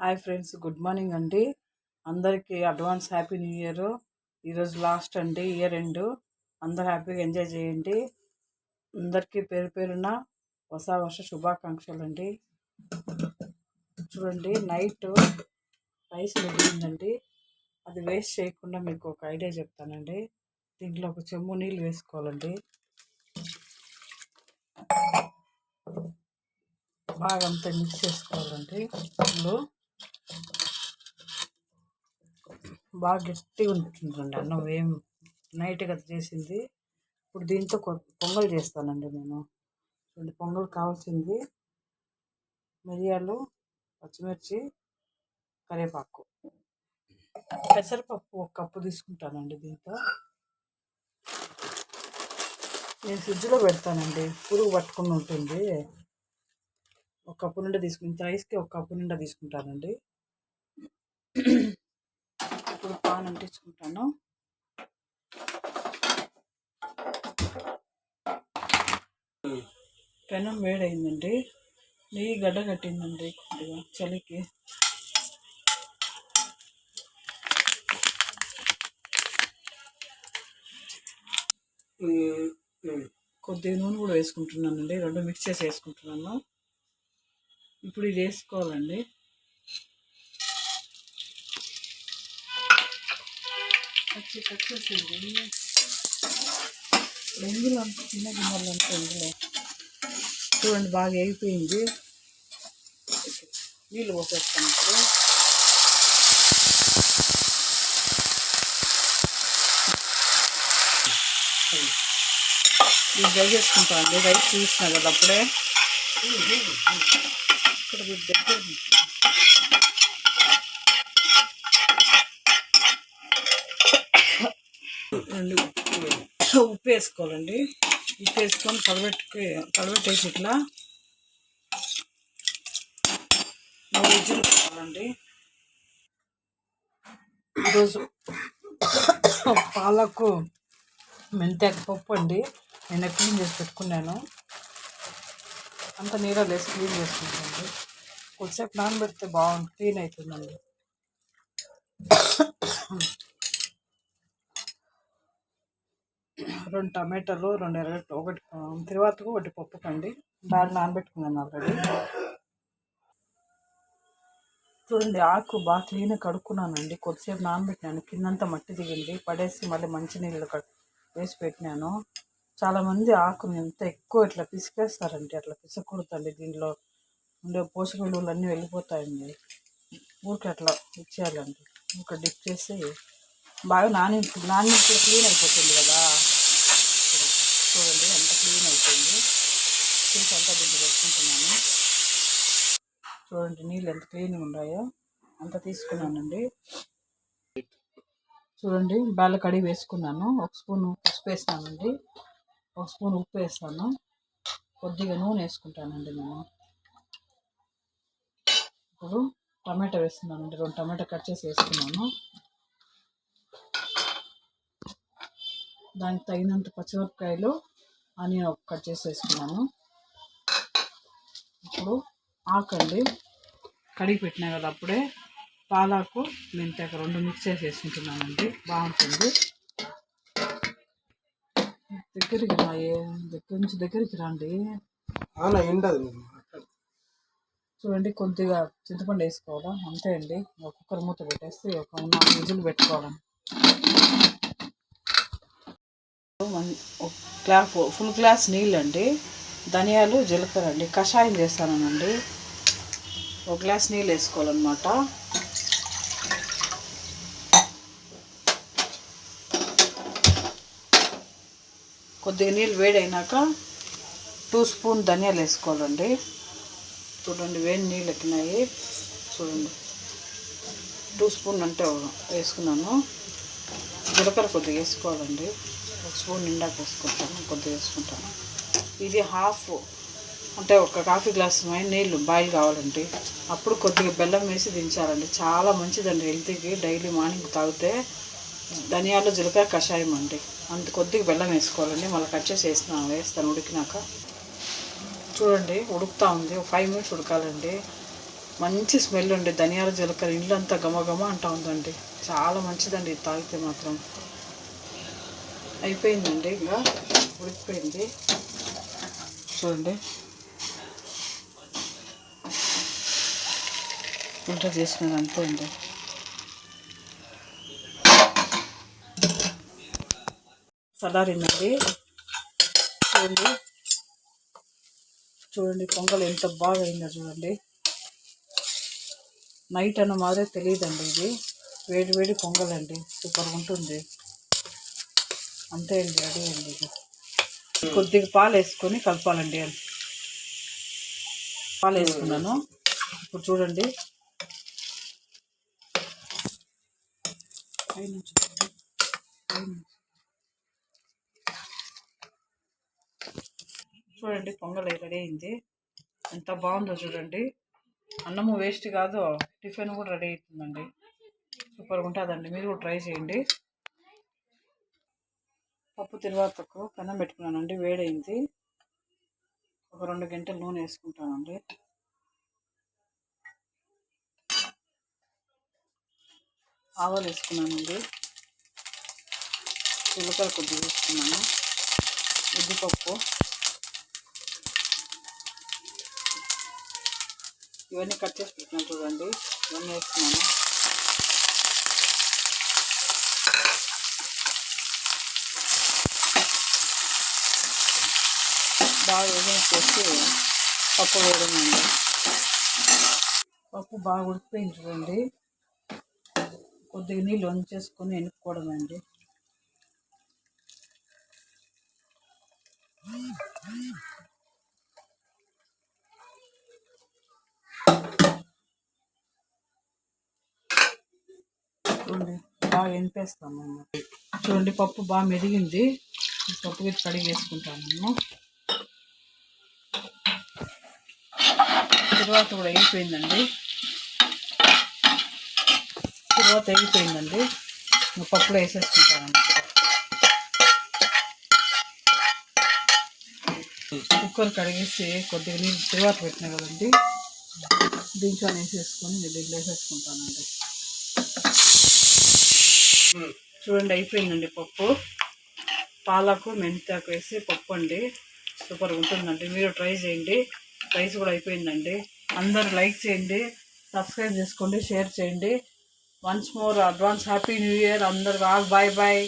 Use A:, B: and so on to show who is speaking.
A: Hi friends good morning అండి అందరికీ advance happy new year ఈరోజు లాస్ట్ అండి ఇయర్ ఎండ్ అందరూ హ్యాపీగా ఎంజాయ్ చేయండి అందరికీ పేరు పేరున ಹೊಸ ವರ್ಷ శుభాకాంక్షలు అండి చూడండి నైట్ రైస్ మిగిలిందండి అది వేస్ట్ చేయకుండా మీకు ఒక ఐడియా చెప్తానండి దీంట్లో ఒక చెమ్ము నీళ్ళు వేసుకోవాలండి బాగా అంతా మిక్స్ చేసుకోవాలండి ఇప్పుడు బాగా గట్టిగా ఉంటుందండి అన్నం. ఏం నైట్ కదా చేసింది. ఇప్పుడు దీంతో కొ- పొంగల్ చేస్తానండి నేను. రెండు పొంగల్ కావాల్సింది. మిరియాలు పచ్చిమిర్చి కరివేపాకు. పెసరపప్పు ఒక కప్పు తీసుకుంటానండి దీంతో. నేను ఫ్రిడ్జ్లో పెడతానండి. పురుగు పట్టుకుని ఉంటుంది. ఒక కప్పు నిండా తీసుకు రైస్కి ఒక కప్పు నిండా తీసుకుంటానండి. ఇప్పుడు పాన్ అంటించుకుంటాను. పెనం వేడైందండి. నెయ్యి గడ్డ కట్టిందండి కొద్దిగా చలికి. కొద్దిగా నూనె కూడా వేసుకుంటున్నానండి. రెండు మిక్స్ చేసి వేసుకుంటున్నాను. ఇప్పుడు ఇది వేసుకోవాలండి. వచ్చి కట్ చేసేది ఎందులో చిన్న గిన్నెలు అంతా ఇందులో చూడండి బాగా వేగిపోయింది నీళ్ళు పోసేస్తాను ఇప్పుడు. ఇది డ్రై చేసుకుంటాను అండి రైస్ చూసిన కదా అప్పుడే. ఇక్కడ దగ్గర ఉంది. రెండు ఉప్పు వేసుకోవాలండి ఉప్పు వేసుకొని కలబెట్టేసి ఇట్లా మూడు విజులు కావాలండి. ఈరోజు పాలకు మెంతాక పప్పు అండి. నేను క్లీన్ చేసి పెట్టుకున్నాను. అంత నీళ్ళలో వేసి క్లీన్ చేసుకుంటాను కొద్దిసేపు నానబెడితే బాగుంటుంది క్లీన్ అవుతుందండి. రెండు టమాటాలు రెండు ఎర్రగడ్డ ఒకటి ఆ, తిరువాతకు ఒకటి పప్పు కండి. బాగా నానబెట్టుకున్నాను ఆల్రెడీ. చూడండి ఆకు బాగా క్లీన్ కడుక్కున్నానండి. కొద్దిసేపు నానబెట్టినాను. కిందంతా మట్టి దిగింది. పడేసి మళ్ళీ మంచినీళ్ళు కడ్ వేసి పెట్టినాను. చాలామంది ఆకుని ఎంత ఎక్కువ ఇట్లా పిసికేస్తారండి అట్లా పిసకూడదండి దీనిలో ఉండే పోషక విలువలు అన్నీ వెళ్ళిపోతాయండి. ఊరికి అట్లా ఇచ్చేయాలండి. ఊరికి డిప్ చేసి బాగా నాని నాని క్లీన్ అయిపోతుంది కదా చూడండి ఎంత క్లీన్ అయిపోయింది తీసి అంతా దీంట్లో పెట్టుకుంటున్నాను. చూడండి నీళ్ళు ఎంత క్లీన్గా ఉన్నాయో అంత తీసుకున్నానండి. చూడండి బాల కడిగి వేసుకున్నాను. ఒక స్పూన్ పసుపు వేస్తానండి ఒక స్పూన్ ఉప్పు వేస్తాను. కొద్దిగా నూనె వేసుకుంటానండి నేను. ఇప్పుడు టమాటా వేస్తున్నానండి. రెండు టమాటా కట్ చేసి వేసుకున్నాను. దానికి తగినంత పచ్చిమిరపకాయలు ఆనియన్ ఒక కట్ చేసి వేసుకున్నాను. ఇప్పుడు ఆకండి కడిగి పెట్టినా కదా అప్పుడే పాలాకు మెంతాకు రెండు మిక్స్ చేసి వేసుకుంటున్నానండి. బాగుంటుంది. దగ్గరికి రాయే దగ్గర నుంచి దగ్గరికి రండి. చూడండి కొద్దిగా చింతపండు వేసుకోవాలా? అంతే అండి. ఒక కుక్కర్ మూత పెట్టేసి ఒక నాలుగు విజులు పెట్టుకోవాలి వన్- ఒక గ్లాస్ ఫుల్ గ్లాస్ నీళ్ళు అండి ధనియాలు జీలకర్ర అండి. కషాయం చేస్తానండి. ఒక గ్లాస్ నీళ్ళు వేసుకోవాలన్నమాట. కొద్దిగా నీళ్ళు వేడైనాక టూ స్పూన్ ధనియాలు వేసుకోవాలండి. చూడండి వేడి నీళ్ళు ఎక్కినాయి. చూడండి. టూ స్పూన్ అంటే వేసుకున్నాను. జీలకర్ర కొద్దిగా వేసుకోవాలండి. ఒక స్పూన్ నిండాక వేసుకుంటాను కొద్దిగా వేసుకుంటాను. ఇది హాఫ్. అంటే ఒక కాఫీ గ్లాస్ మైన నీళ్ళు బాయిల్ కావాలండి అప్పుడు కొద్దిగా బెల్లం వేసి దించాలండి. చాలా మంచిదండి హెల్తీకి. డైలీ మార్నింగ్ తాగితే ధనియాలు జీలకర్ర కషాయం అండి. అంత కొద్దిగా బెల్లం వేసుకోవాలండి. మళ్ళీ కట్ చేసి వేస్తాను వేస్తాను ఉడికినాక. చూడండి ఉడుకుతా ఉంది. ఒక ఫైవ్ మినిట్స్ ఉడకాలండి. మంచి స్మెల్ ఉండి ధనియాల జీలకర్ర ఇల్లు అంతా గమగమ అంటూ ఉందండి. చాలా మంచిదండి ఇది తాగితే మాత్రం. అయిపోయిందండి. ఇంకా ఉడికిపోయింది. చూడండి. వంట చేసినది అంతే అండి చల్లారిందండి చూడండి. చూడండి పొంగల్ ఎంత బాగా అయిందో చూడండి. నైట్ అన్న మాదిరే తెలియదండి ఇది. వేడి వేడి పొంగల్ అండి సూపర్ ఉంటుంది. అంతే అండి అదే అండి ఇది. కొద్దిగా పాలు వేసుకొని కలపాలండి అని. పాలు వేసుకున్నాను. ఇప్పుడు చూడండి. చూడండి. చూడండి పొంగల్ రెడీ అయింది. ఎంత బాగుందో చూడండి. అన్నము వేస్ట్ కాదు టిఫిన్ కూడా రెడీ అవుతుందండి. సూపర్గా ఉంటుందండి. మీరు కూడా ట్రై చేయండి. పప్పు తిరువాతకు కన్నం పెట్టుకున్నానండి వేడైంది. ఒక రెండు గంటలు నూనె వేసుకుంటానండి. ఆవాలు వేసుకున్నానండి. జీలకర్ర కొద్దిగా వేసుకున్నాను. ఉద్దిపప్పు. ఇవన్నీ కట్ చేసి పెట్టినా చూడండి. ఇవన్నీ వేసుకున్నాను. బాగా వేసేసి పప్పు వేయడమండి పప్పు బాగా ఉడికిపోయింది చూడండి. కొద్దిగా నీళ్ళు వంచేసుకొని ఎనుక్కోవడం అండి చూడండి బాగా ఎనిపేస్తాము చూడండి పప్పు బాగా మెరిగింది పప్పు కడిగి వేసుకుంటాము తర్వాత కూడా అయిపోయిందండి. తర్వాత అయిపోయిందండి. పప్పులో వేసేసుకుంటానండి. కుక్కర్ కడిగేసి కొద్దిగా నీళ్ళు తర్వాత పెట్టినా కదండి. దీంట్లో వేసేసుకొని దీంట్లో వేసేసుకుంటానండి. చూడండి అయిపోయిందండి పప్పు. పాలకు మెంతాకు వేసి పప్పు అండి. సూపర్గా ఉంటుందండి. మీరు ట్రై చేయండి. రైస్ కూడా అయిపోయిందండి. అందరు లైక్ చేయండి సబ్స్క్రైబ్ చేసుకోండి షేర్ చేయండి. Once more advance happy new year అందరు బాయ్ బాయ్.